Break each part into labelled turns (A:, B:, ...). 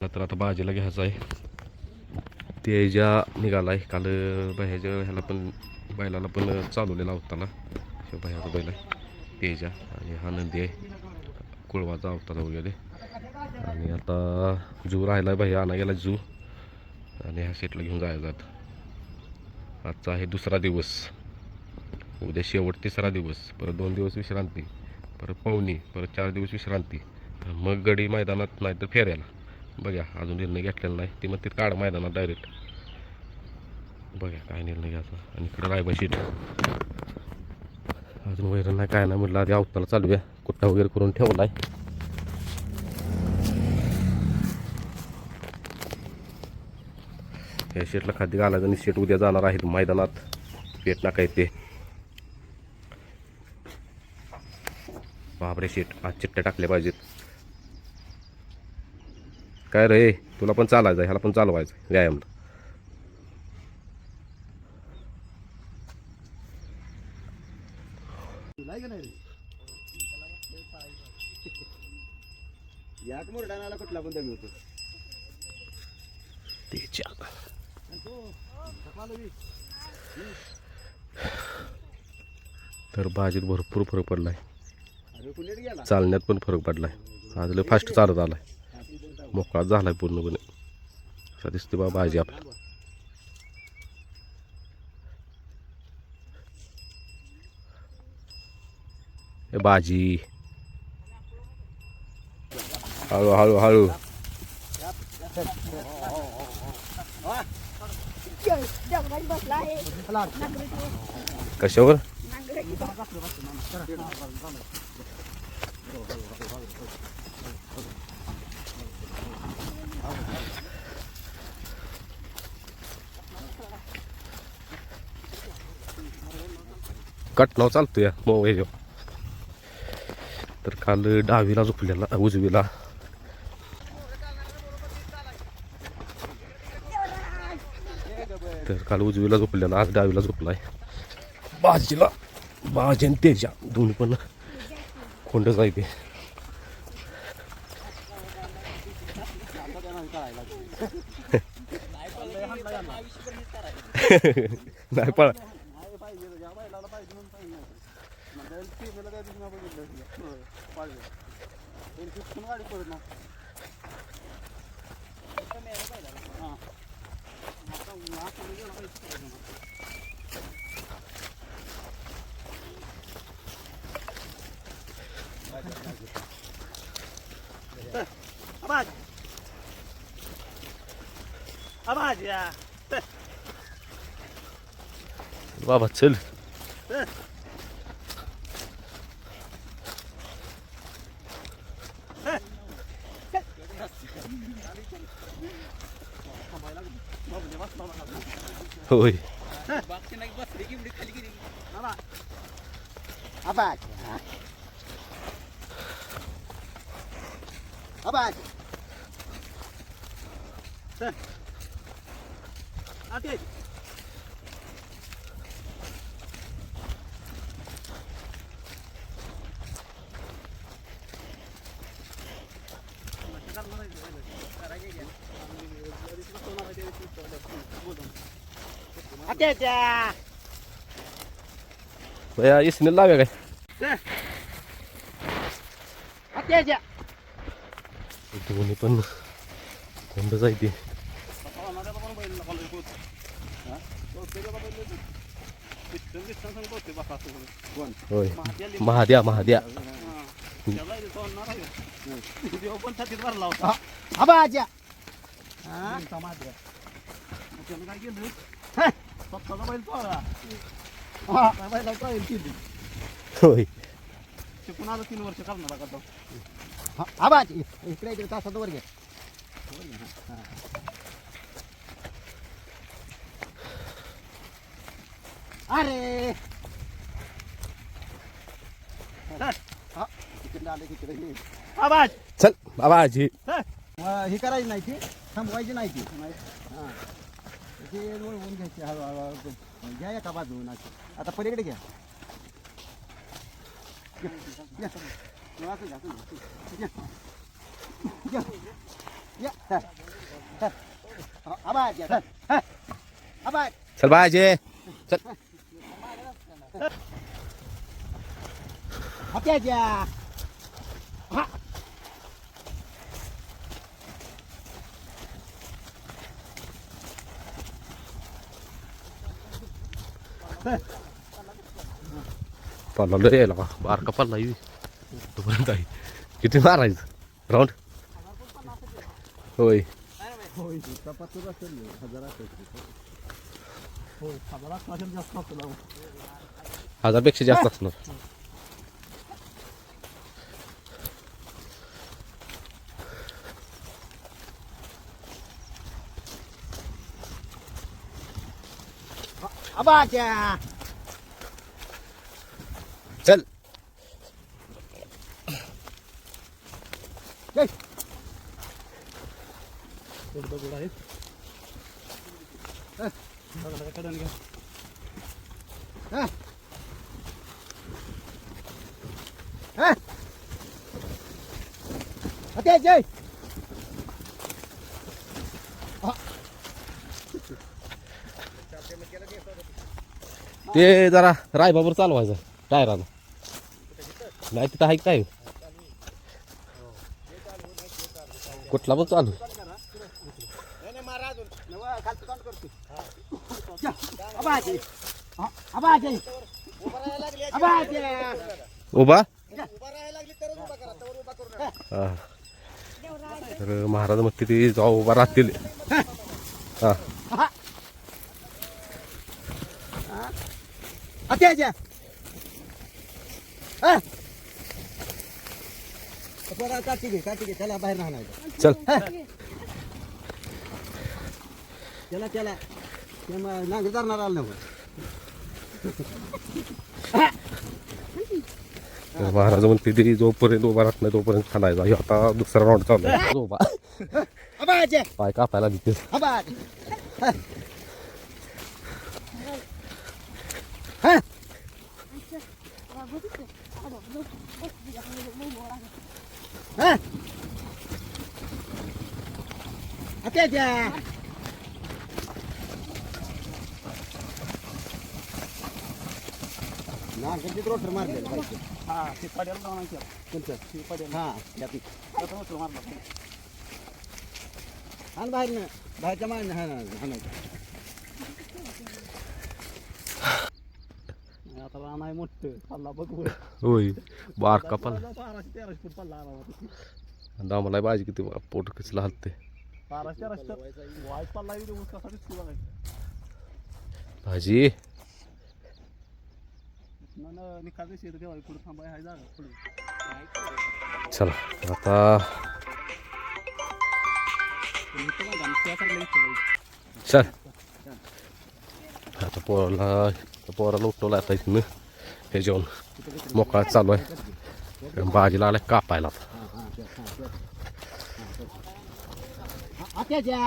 A: तर आता भाजीला घ्यायचं आहे. तेजा निघाला आहे काल बाह्याच्या ह्याला पण बैलाला पण चालवलेला अवताना शिव बैल आहे. तेजा आणि हा नंदी आहे. कुळवाचा अवतार वगैरे. आणि आता जू राहिला बाई आणा गेला जू. आणि ह्या सेटला घेऊन जायचा आजचा आहे दुसरा दिवस. उद्या शेवट तिसरा दिवस. परत दोन दिवस विश्रांती. परत पवनी परत चार दिवस विश्रांती. मग गडी मैदानात नाहीतर फेऱ्याला. बघा अजून निर्णय घेतलेला नाही. ती मग ते काढ मैदानात डायरेक्ट बघा काय निर्णय घ्यायचा. आणि इकडं रायबा शीट अजून वैरण नाही काय नाही म्हटलं. आधी अवताला चालूया कुट्टा वगैरे करून ठेवला आहे या शेटला खाद्य घालायचं आणि शेट उद्या जाणार आहेत मैदानात. पेट नाका ते बापरे शेट. आज चिट्ट्या टाकल्या पाहिजेत. काय रे तुला पण चालायचं ह्याला पण चालवायचं आहे व्यायामला.
B: याक मुरडाणाला कुठला पण दमी होतो.
A: त्याच्या तर भाजीत भरपूर फरक पडलाय. चालण्यात पण फरक पडलाय. आज लय फास्ट चालत आलाय. मोकळा झालाय पूर्णपणे. असा दिसते बा भाजी आपल्या हे भाजी. हळू हळू हळू. कशावर कटनाव चालतोय मग हे तर काल डावीला झोपलेला उजवीला. तर काल उजवीला झोपलेला आज डावीला झोपलाय. बाजीला बाजी आणि तेजा दोन्ही पण कोंड जायते नाही पळा
B: आवाज आवाज या
A: बाबा चल. होय.
B: आवाज. आत्याच्या
A: बया इसने लाव्या काय? दोन्ही पण खोंड जायते होय. महाद्या महाद्या.
B: पण आवाज बैल केली
A: होय.
B: ते कुणाला तीन वर्ष करणार का तो आवाज इकडे इकडे तासात वर घे अरे आवाज
A: चल बाबा आजी.
B: ही करायची नाही ती थांबवायची नाही ती. हां. ती वळवून घ्यायची हळूहळू घ्या एका बाजून अशी आता पलीकडे घ्या. असं असं. घ्या. या चल. या, चल. हा. आबाज
A: चल बायचे चल
B: हात्याच्या हा
A: पल्ला लय यायला का बारका पल्ला येईल तोपर्यंत आहे. किती मारायचं? राऊंड? होय.
B: हो
A: हजारपेक्षा जास्त असणार.
B: आबाच्या
A: चल.
B: जय हा. हा. हात्या जय
A: ते जरा रायबाबर चालवायचं टायरानं. नाही तिथं आहे काय? कुठला पण चालू. उभा? हा. तर महाराज मग तिथे जाऊ उभा राहतील. हा.
B: हा बरं, काठी घे काठी घे. त्याला बाहेर राहणार
A: चल.
B: त्याला त्याला. ते नांगे धरणार आलं नको
A: महाराज म्हणते तिथे जोपर्यंत उभा राहत नाही तोपर्यंत खालायचा ह्यो आता दुसरा राऊंड चालू आहे. पाय कापायला तिथे
B: आबाचे हा हा? हात्याच्या ना किती रोटर मारले
C: हा ते पड्याला जाऊन केलं
B: कोणतं
C: ते पड्याला
B: हा त्यात
C: त्याचा उचल मारला
B: आणि बाहेर ना बाहेरच्या मागणं हा हा नाही
C: आता रान आहे मोठं पल्ला बघ.
A: होय बारका पाला
C: बाराशे तेराशे फूट पल्ला
A: दामाला पाहिजे किती पोट कसलं हलते
C: बाराशे तेराशे तर वाईट पल्ला येऊ देऊ कसा दिसतो बघायचं
A: भाजी चला आता चल. आता पोराला पोराला उठवलं आता इथनं. हे जेवण मोकळा चालू आहे भाजीला आलाय कापायला आता
B: हात्याच्या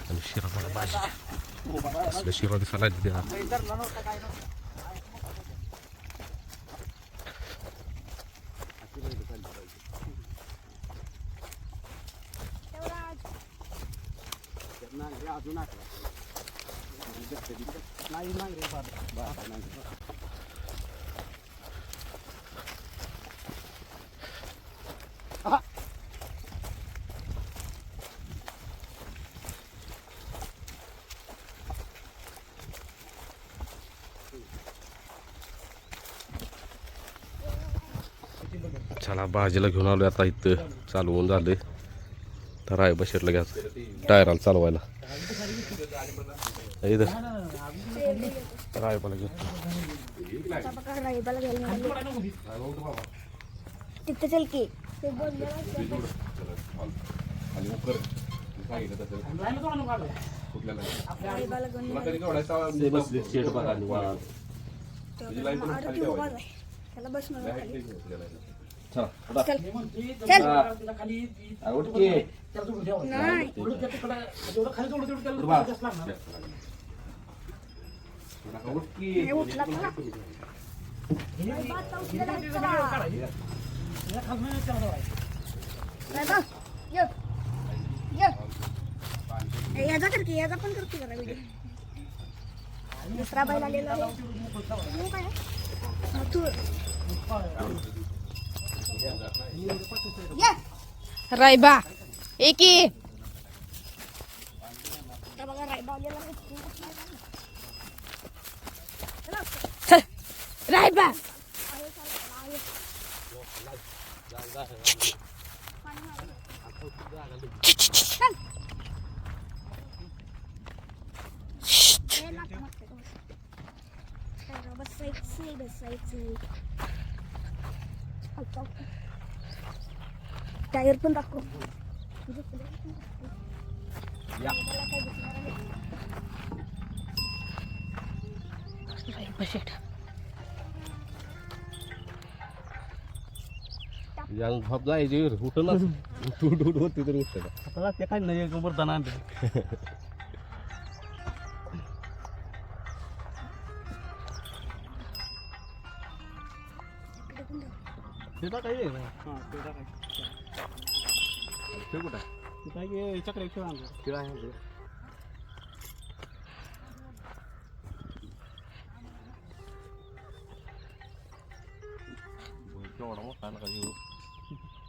A: आणि शिरा मला भाजी असलं शिरा दिसायला द्या
C: नाही नाही रे फार
A: चला भाजीला घेऊन आलो आता इथं चालवून झालं तर आहे बशीरला घ्या टायराला चालवायला इथं रायबाला घेतो
D: तिथं चल की ते बोललेलं रायबाला घेऊन त्याला बस मला खाली.
E: याचा करते याचा पण करते जरा व्हिडिओ दुसरा बैल आलेला काय तू
F: रायबा एकी
E: बघा रायबा आलेला आहे.
F: चल रायबा
E: हे. टायर पण दाखव.
F: रायबा
A: यानं झोप जायची उठून उठ उठ होती तरी उठत
G: आता ते काय नाही एक वरदान आणलं ते काय आहे हां ते काय
A: ते कुठं?
G: ते काय चक्र खेळ आणलं
A: ते आहे ते. केवढा मोठा नका घेऊ.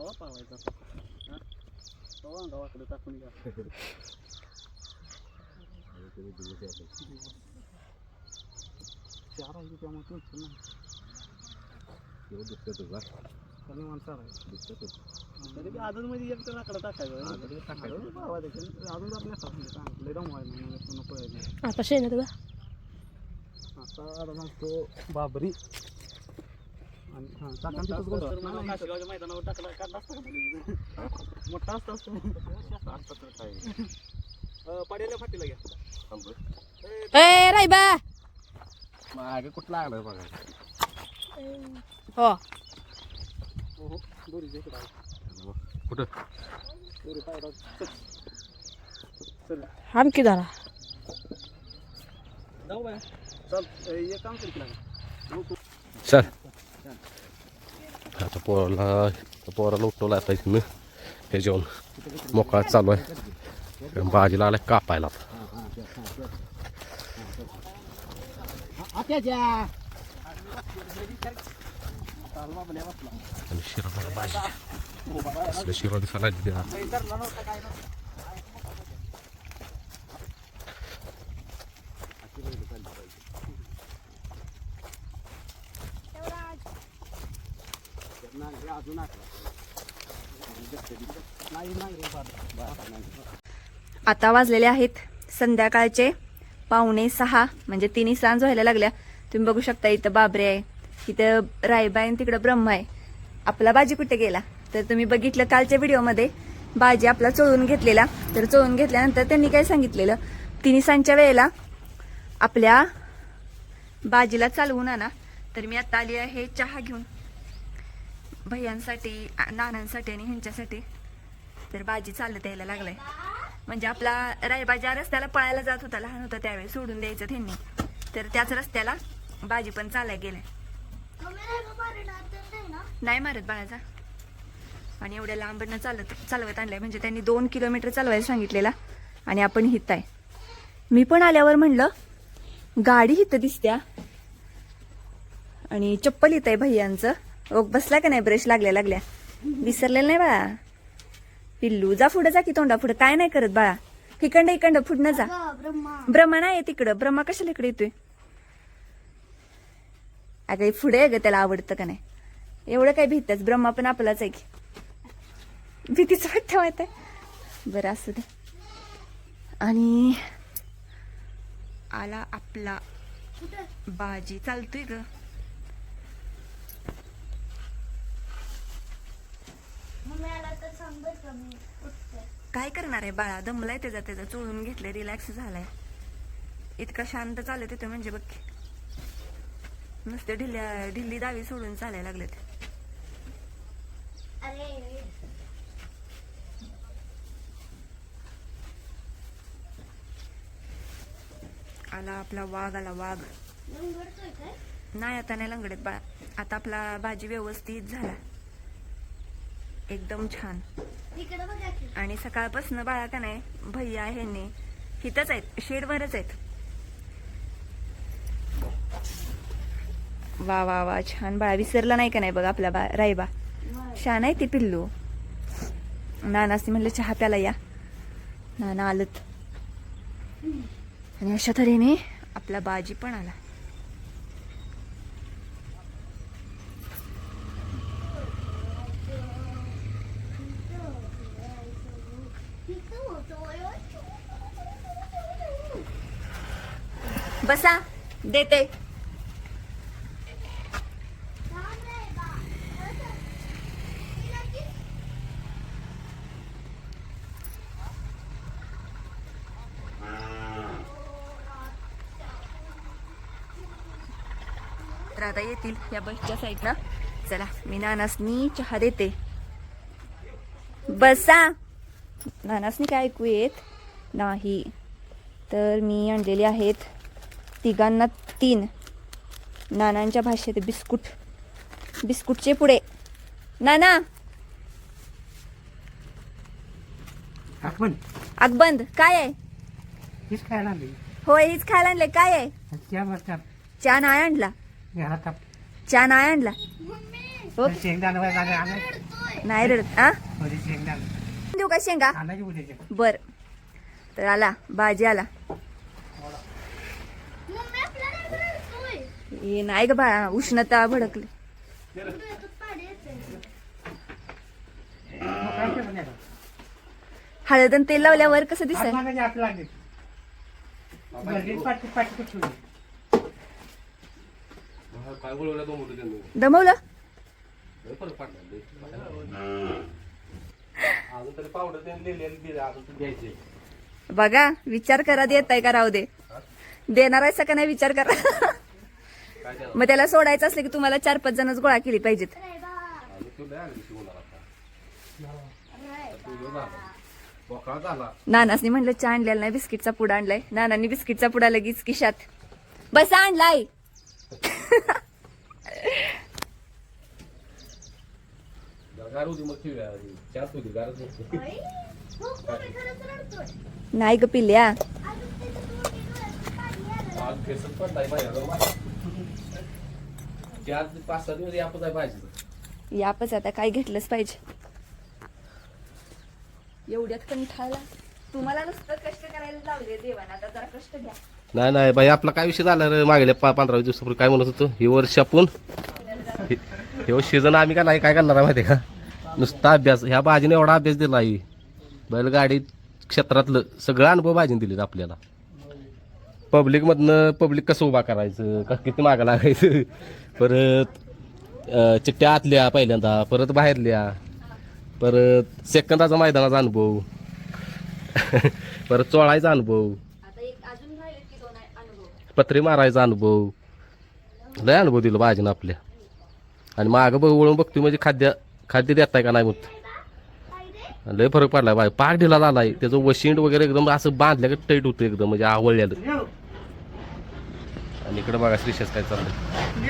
G: कवा पावायचा हा? कवा गावाकडे टाकून घ्या
A: आणि तुम्ही दिवस यायचे.
G: चार आहे त्यामुळे तुमचं नाही
A: तेव्हा दिसतं तुझा
G: कमी माणसं आहे
A: दिसतं तुझं
G: तरी बी अजून मध्ये एक तर लाकडं टाकायचं अजून पावायचं अजून आपल्या सांगितलं लय दमवायला नाही नको यायला
F: आता शेण तुला
G: आता आता सांगतो बाबरी आणि हां टाका तिथंच गोंधळ. काशीगावच्या मैदानावर टाकला काढला असता का? हा? मोठा असता असतो अं, पाड्याला फाटीला घ्या
F: ए रायबा
A: मागे कुठं लागलं बघा
F: हो
G: हो हो दोरीच्या इकडं आहे.
A: कुठं
G: दोरी पायरा चल
F: आणखी जरा
G: जाऊ बाय चल ए, एक काम कर की लागा. मग तू
A: चल आता पोराला पोराला उठवलं आता इथनं हे जेवण मोकळा चालू आहे भाजीला आलाय कापायला. आणि शिरा भाजी शिरा दिसायला
H: आता वाजलेले आहेत संध्याकाळचे पावणे सहा म्हणजे तिन्ही सांज व्हायला लागल्या. तुम्ही बघू शकता इथं बाबरे आहे इथं रायबा आहे तिकडं ब्रह्म आहे. आपला बाजी कुठे गेला? तर तुम्ही बघितलं कालच्या व्हिडिओमध्ये बाजी आपला चोळून घेतलेला. तर चोळून घेतल्यानंतर त्यांनी काय सांगितलेलं? तिन्ही सांजच्या वेळेला आपल्या बाजीला चालवून आणा. तर मी आता आली आहे चहा घेऊन. भैयांसाठी नानांसाठी आणि ह्यांच्यासाठी तर बाजी चालत यायला लागलाय. म्हणजे आपला रायबा ज्या रस्त्याला पळायला जात होता लहान होता त्यावेळी सोडून द्यायचं त्यांनी. तर त्याच रस्त्याला बाजी पण चालाय गेलाय. नाही मारत बाळाचा. आणि एवढ्या लांबनं चालत चालवत आणलंय. म्हणजे त्यांनी दोन किलोमीटर चालवायला सांगितलेला आणि आपण हित आहे. मी पण आल्यावर म्हणलं गाडी हिथं दिसत्या. आणि चप्पल येत आहे भैयांचं. ओग बसला का नाही ब्रश लागल्या लागल्या. विसरलेलं नाही बाळा. पिल्लू जा पुढे जा की तोंडा पुढे. काय नाही करत बाळा. इकडं इकडं पुढनं जा.
E: ब्रह्मा.
H: नाही तिकडं. ब्रह्मा कशाला इकडे येतोय? अगं पुढे ग त्याला आवडतं का नाही? एवढं काय भीतच. ब्रह्मा पण आपलाच आहे की. भीतीच वाटतं माहीत आहे. बरं असू दे. आणि आला आपला बाजी. चालतोय ग. काय करणार आहे बाळा? दमलाय त्याचा त्याचा. चोळून घेतलंय रिलॅक्स झालाय. इतका शांत चालत येतो म्हणजे बघ. नुसते ढिल्या ढिल्ली दावी सोडून चालायला लागलेत. आला आपला वाघ आला वाघ. नाही आता नाही लंगडत बाळा. आता आपला भाजी व्यवस्थित झाला. एकदम छान. आणि सकाळपासून बाळा का नाही भैया ह्यांनी हिथंच आहेत शेडवरच आहेत. वा वा वा छान बाळा विसरला नाही का नाही बघ आपला बा रायबा? छान आहे ती पिल्लू. नानासनी म्हणलं चहा प्याला या. नाना आलत. आणि अशा तऱ्हेने आपला बाजी पण आला. बसा. देते. तर आता येतील या बसच्या साईडला. चला मी नानासनी चहा देते. बसा. नानासनी काय ऐकू येत? नाही. तर मी आणलेले आहेत तिघांना तीन. नानांच्या भाषेत बिस्कुट. बिस्कुटचे पुढे नाना! अकबंद काय आहे?
C: हेच खायला आली
H: होय हीच खायला आणले. काय आहे? चहा नाही आणला. चहा नाही आणला. हो नाही रडत आ? देऊ का शेंगा? बर. तर आला भाजी आला
E: मम्मी आपल्याला
H: ये नाही ग बा उष्णता भडकली. हळद आणि तेल लावल्यावर कसं दिसत दमवलं? बघा विचार करा देत आहे का राहू दे. देणार आहे का नाही विचार करा. मग त्याला सोडायचं असलं की तुम्हाला चार पाच जणच गोळा केली पाहिजेत. नानासनी म्हणलं चहा आणलेला नाही बिस्किटचा पुडा आणलाय. नानांनी बिस्किटचा पुडा लगेच किशात बसा आणलाय.
A: गार होती मग ठेवूया चार होती गारच होती
E: आई, हो, मम्मी खरंच रडतोय.
H: नाही ग पिल्या
A: आज पाच सहा दिवस यापच आहे भाजी
H: यापच आता काय घेतलंच पाहिजे. एवढ्यात कंठाळला तुम्हाला नुसतं कष्ट करायला लावले देवाना आता जरा कष्ट घ्या.
A: नाही नाही बाई आपला काय विषय झाला रे? मागल्या पा पंधरा दिवसापूर्वी काय म्हणत होतो? ही वर्ष आपण हे सीझन आम्ही का नाही काय करणार आहे माहिती आहे का? नुसता अभ्यास ह्या बाजीने एवढा अभ्यास दिला आहे बैलगाडी क्षेत्रातलं सगळं अनुभव बाजीने दिलेत आपल्याला. पब्लिकमधनं पब्लिक कसं उभा करायचं? का किती मागं लागायचं? परत चिठ्ठ्या आतल्या पहिल्यांदा परत बाहेरल्या. परत सेकंदाचा मैदानाचा अनुभव. परत चोळायचा अनुभव. पत्रे मारायचा अनुभव. लय अनुभव दिला भाजीनं आपल्या. आणि मागं बघ वळून बघतोय म्हणजे खाद्य खाद्य देताय का नाही मग लय फरक पडलाय बाय पाक ढिला झालाय. त्याचं वशिंड वगैरे एकदम असं बांधल्या का टाईट होतं एकदम म्हणजे आवडलेलं आणि इकडे बघा श्रीशेष काय चाललंय.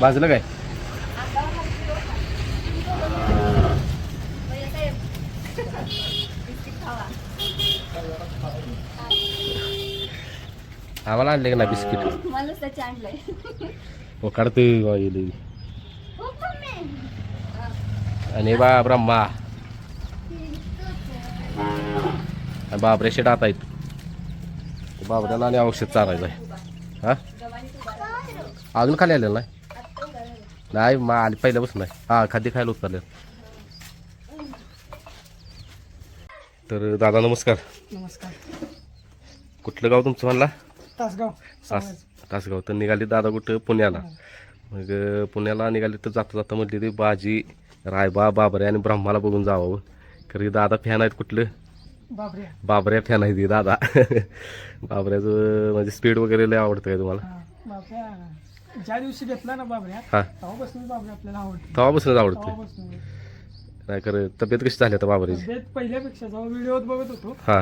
A: भाजलं काय? आम्हाला आणले का नाही बिस्किट? हो काढते
E: हो.
A: आणि बा ब्रह्मा आणि बाबरे शेट आता आहेत. बाबऱ्याला आणि औषध चारायचं आहे हा? अजून खाली आलेलं नाही? नाही मा आली पहिल्यापासून नाही. हा खाद्य खायला उतरले तर दादा नमस्कार.
C: नमस्कार.
A: कुठलं गाव तुमचं म्हणला?
C: तासगाव
A: तास तासगाव. तर निघाली दादा कुठं? पुण्याला. मग अं, पुण्याला निघाले तर जाता जाता म्हटली ती बाजी रायबा बाबऱ्या आणि ब्रह्माला बघून जावं. कारण दादा फॅन आहेत कुठलं? बाबऱ्या. फॅन आहे ती दादा. बाबऱ्याचं म्हणजे स्पीड वगैरे लय आवडतं काय तुम्हाला
C: ज्या दिवशी घेतला ना बाबऱ्या
A: हा.
C: तेव्हापासून बाबऱ्या आपल्याला आवडते
A: तेव्हापासूनच आवडतं नाही खरं तब्येत कशी झाली आता बाबऱ्याची?
C: तब्येत पहिल्यापेक्षा जेव्हा व्हिडिओत बघत होतो
A: हा.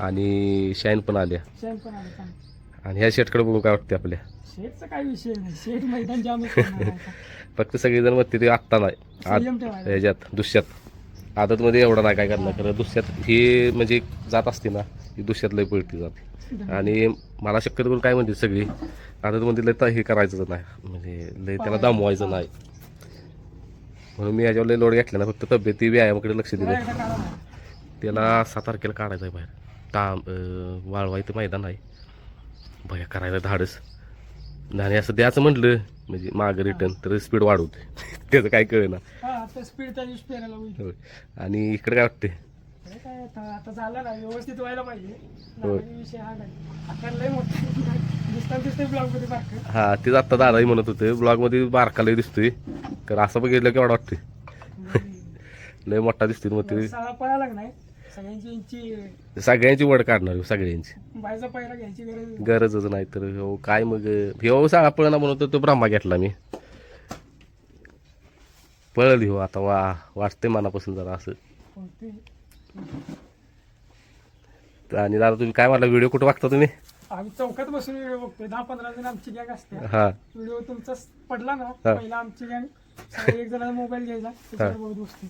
A: आणि शाईन पण आल्या.
C: शेण पण आलं चांगलं.
A: आणि ह्या शेटकडे बघून काय वाटते आपल्या.
C: शेटचा काही विषय नाही. शेट मैदान आता.
A: फक्त सगळेजण म्हणते ते आत्ता नाही. ह्याच्यात दुसऱ्यात आदतमध्ये एवढं नाही काय करणार खरं दुसऱ्यात ही म्हणजे जात असते ना ही दुसऱ्यात लय पळती जाते. आणि मला शक्यतो करून काय म्हणते सगळी आदतमध्ये लय त- हे करायचं नाही म्हणजे लय त्याला दमवायचं नाही. म्हणून मी याच्यावर लय लोड घेतला ना फक्त तब्येती व्यायामाकडे लक्ष दिलं. त्याला सात तारखेला काढायचं आहे बाहेर ताम वाळवायचं मैदान आहे. भया करायला धाडस. आणि असं द्यायचं म्हटलं म्हणजे मागं रिटर्न तर स्पीड वाढवते त्याचं काय कळेना.
C: हा आता स्पीड.
A: आणि इकडे काय वाटते
C: हे आता आता झालं ना व्यवस्थित व्हायला पाहिजे. नाही आता
A: ब्लॉगमध्ये तेच आत्ता दादाही म्हणत होते ब्लॉगमध्ये बारकालाही दिसतोय. तर असं बघितलं की एवढं वाटतंय लय मोठा दिसतोय मग ते
C: पळायला नाही सगळ्यांची यांची
A: सगळ्यांची वड काढणार सगळ्यांची.
C: बायचा पहिला घ्यायची गरज
A: गरजच नाही तर हो काय मग? ह्यो साळा पळना म्हणून तर तो ब्रह्मा घेतला मी. पळली हो आता वा वाटते मनापासून जरा असं. आणि दादा तुम्ही काय म्हणला व्हिडिओ कुठं बघता तुम्ही?
C: आम्ही चौकात बसून व्हिडिओ बघतोय दहा पंधरा जण आमची गॅंग असते
A: हा.
C: व्हिडिओ तुमचा पडला ना
A: हा.
C: पहिला आमची गॅंग. एक जणाचा मोबाईल घ्यायचा त्याच्यावर बघत बसते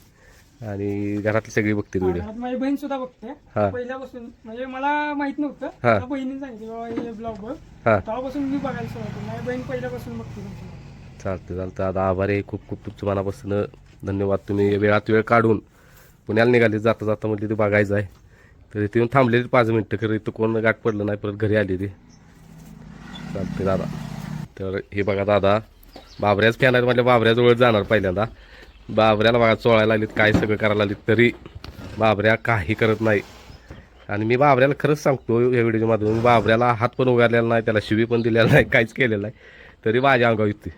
A: आणि घरातली सगळी बघते व्हिडिओ
C: माझी बहीण सुद्धा
A: हा.
C: बघते पहिल्यापासून म्हणजे मला माहीत नव्हतं.
A: हा.
C: मला बहिणीने सांगितलं बाबा हे ब्लॉग बघ
A: हा.
C: तेव्हापासून मी बघायला सुरुवात केली. माझी बहीण पहिल्यापासून बघते तुमचं
A: चालतं चालतं आता आभार आहे. खूप खूप तुमच्या मनापासून धन्यवाद. तुम्ही वेळात वेळ काढून पुण्याला निघाले जाता जाता म्हटली ते बघायचं आहे. तर इथे येऊन थांबलेली पाच मिनटं. खरं इथं कोण गाठ पडलं नाही परत घरी आली ती चालते दादा. तर हे बघा दादा. बाबऱ्याच फॅन आहेत म्हटलं बाबऱ्याजवळ जाणार पहिल्यांदा. बाबऱ्याला बघा चोळायला लागलीत काय सगळं करायला लागलीत तरी बाबऱ्या काही करत नाही. आणि मी बाबऱ्याला खरंच सांगतो या व्हिडिओच्या माध्यमातून बाबऱ्याला हात पण उगारलेला नाही त्याला शिवी पण दिलेला नाही काहीच केलेलं नाही. तरी माझ्या अंगावर येते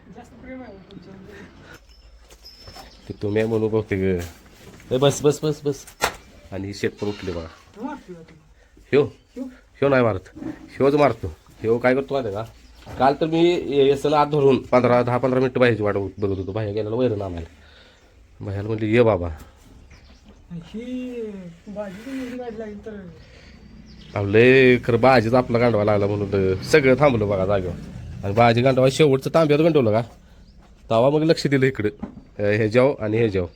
A: ते तुम्ही म्हणू बघते ग. बस बस बस बस. आणि ही शेत पण उठले बघा. ह्यो ह्यो नाही मारत. ह्योच मारतो. ह्यो काय करतो माहिती आहे का? काल तर मी एस आत धरून पंधरा दहा पंधरा मिनिटं बाहेरची वाट बघत होतो. बाहेर गेलेला वैरण आम्हाला बाहेर म्हणले ये बाबा.
C: ही
A: लय खरं बाजीच आपला गांडवा लागला म्हणून सगळं थांबलं बघा जागेवर. आणि बाजी गांडवा शेवटचं तांब्यात गंडवलं का? तेव्हा मग लक्ष दिलं इकडं. अं, ह्याच्यावर आणि ह्याच्यावर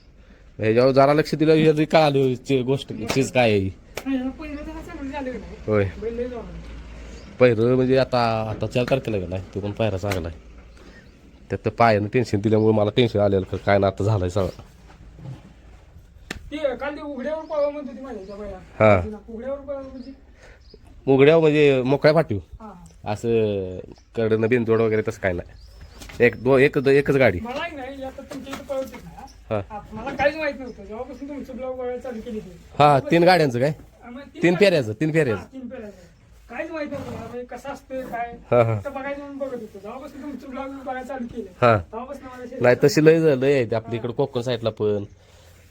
A: ह्याच्यावर जरा लक्ष दिलं ह्याची कळालं गोष्ट चीज काय आहे ही.
C: झालं
A: होय. पहिरं म्हणजे आता आता चार तारखेला गेलाय तो पण पायरा चांगला आहे. त्यात पायानं टेन्शन दिल्यामुळे मला टेन्शन आलेलं खरं काय ना आता झालंय सगळं.
C: ती काल ती उघड्यावर पळवा म्हणत होती माझ्या त्या बैला
A: हा.
C: उघड्यावर पळवा म्हणजे?
A: म्हणजे मोकळ्या
C: हा
A: असं कडनं बिनजोड वगैरे तसं काय नाही. एक दो एकच एकच गाडी.
C: मलाही नाही आता तुमच्या इथे पळवते ना.
A: हा.
C: आ- मला काहीच माहीत नव्हतं. जेव्हापासून तुमचं ब्लॉग बघायला चालू केली ते.
A: हा तीन गाड्यांचं काय? तीन फेऱ्याचं तीन
C: हा,
A: फेऱ्याचं.
C: तीन फेऱ्याचं. काहीच माहीत नव्हतं मला म्हणजे कसं असते काय?
A: हा हा.
C: फक्त बघायचं म्हणून बघत होतो. जेव्हापासून तुमचं ब्लॉग बघायला चालू केलं
A: हा.
C: तेव्हापासून मला शे-
A: नाही तशी लय लय आहे. आपल्या इकडे कोकण साईडला पण.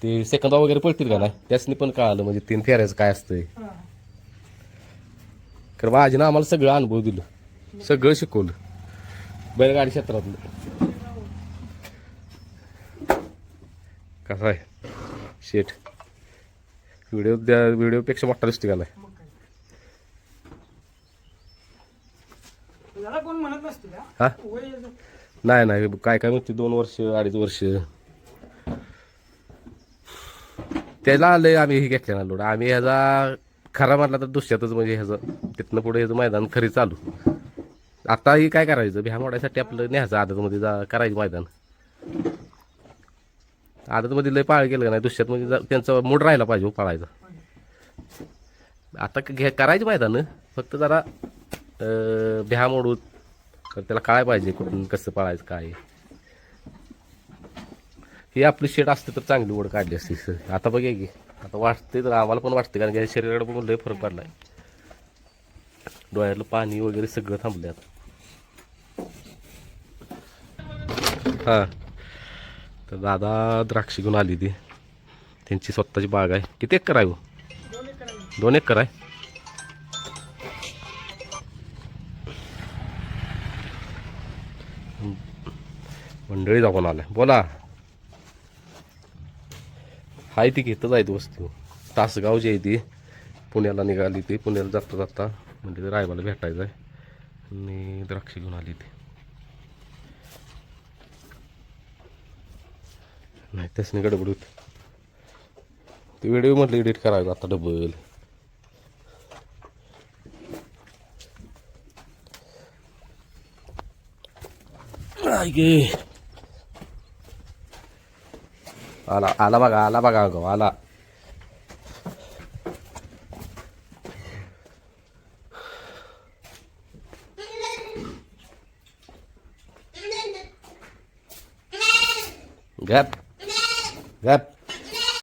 A: ते सेकंदा वगैरे पळतील का नाही? त्यासनी पण कळालं म्हणजे तीन फेऱ्याचं काय असतंय. कारण माझीनं आम्हाला सगळं अनुभव दिलं. सगळं शिकवलं. बैलगाडी क्षेत्रातलं. कसं आहे? शेट व्हिडिओ द्या व्हिडिओपेक्षा मोठा दिसतो का नाही? हा? नाही नाही. काय काय म्हणते? दोन वर्ष अडीच वर्ष. त्याला लय आम्ही हे घेतल्या ना लोड. आम्ही ह्याचा खरा म्हटला तर दुसऱ्यातच म्हणजे ह्याचं तिथनं पुढे ह्याचं मैदान खरी चालू. आता ही काय करायचं? भ्या मोडायसाठी आपलं न्यायचं आदतमध्ये जा करायचं मैदान. आदतमध्ये लय पाळ केलं का नाही? दुसऱ्यात म्हणजे त्यांचा मूड राहिला पाहिजे हो पाळायचा. आता घ्या घे करायचं मैदान फक्त जरा भ्या मोडू त्याला काय पाहिजे कुठून कसं पाळायचं काय हे आपली शेड असते तर चांगली ओढ काढली असती सर. आता बघा की आता वाटते तर आम्हाला पण वाटते कारण की शरीराकडे बघून लय फरक पडलाय. डोळ्यातलं पाणी वगैरे सगळं थांबले आता. हां. तर दादा द्राक्ष घेऊन आली ती. त्यांची स्वतःची बाग आहे. किती एकर आहे हो? दोन एकर आहे. मंडळी जाऊन आलाय. बोला. हाय ती घेतच आहे ती वस्तू. तासगाव जी आहे ती. पुण्याला निघाली ती. पुण्याला जाता जाता म्हणजे ते रायबाला भेटायचं आहे. आणि द्राक्ष घेऊन आली ती. नाही त्यासनी गडबड होती. ते व्हिडिओ म्हटलं एडिट करायचं आता डबल आई गे? आला आला बघा आला बघा गो आला. गप गप.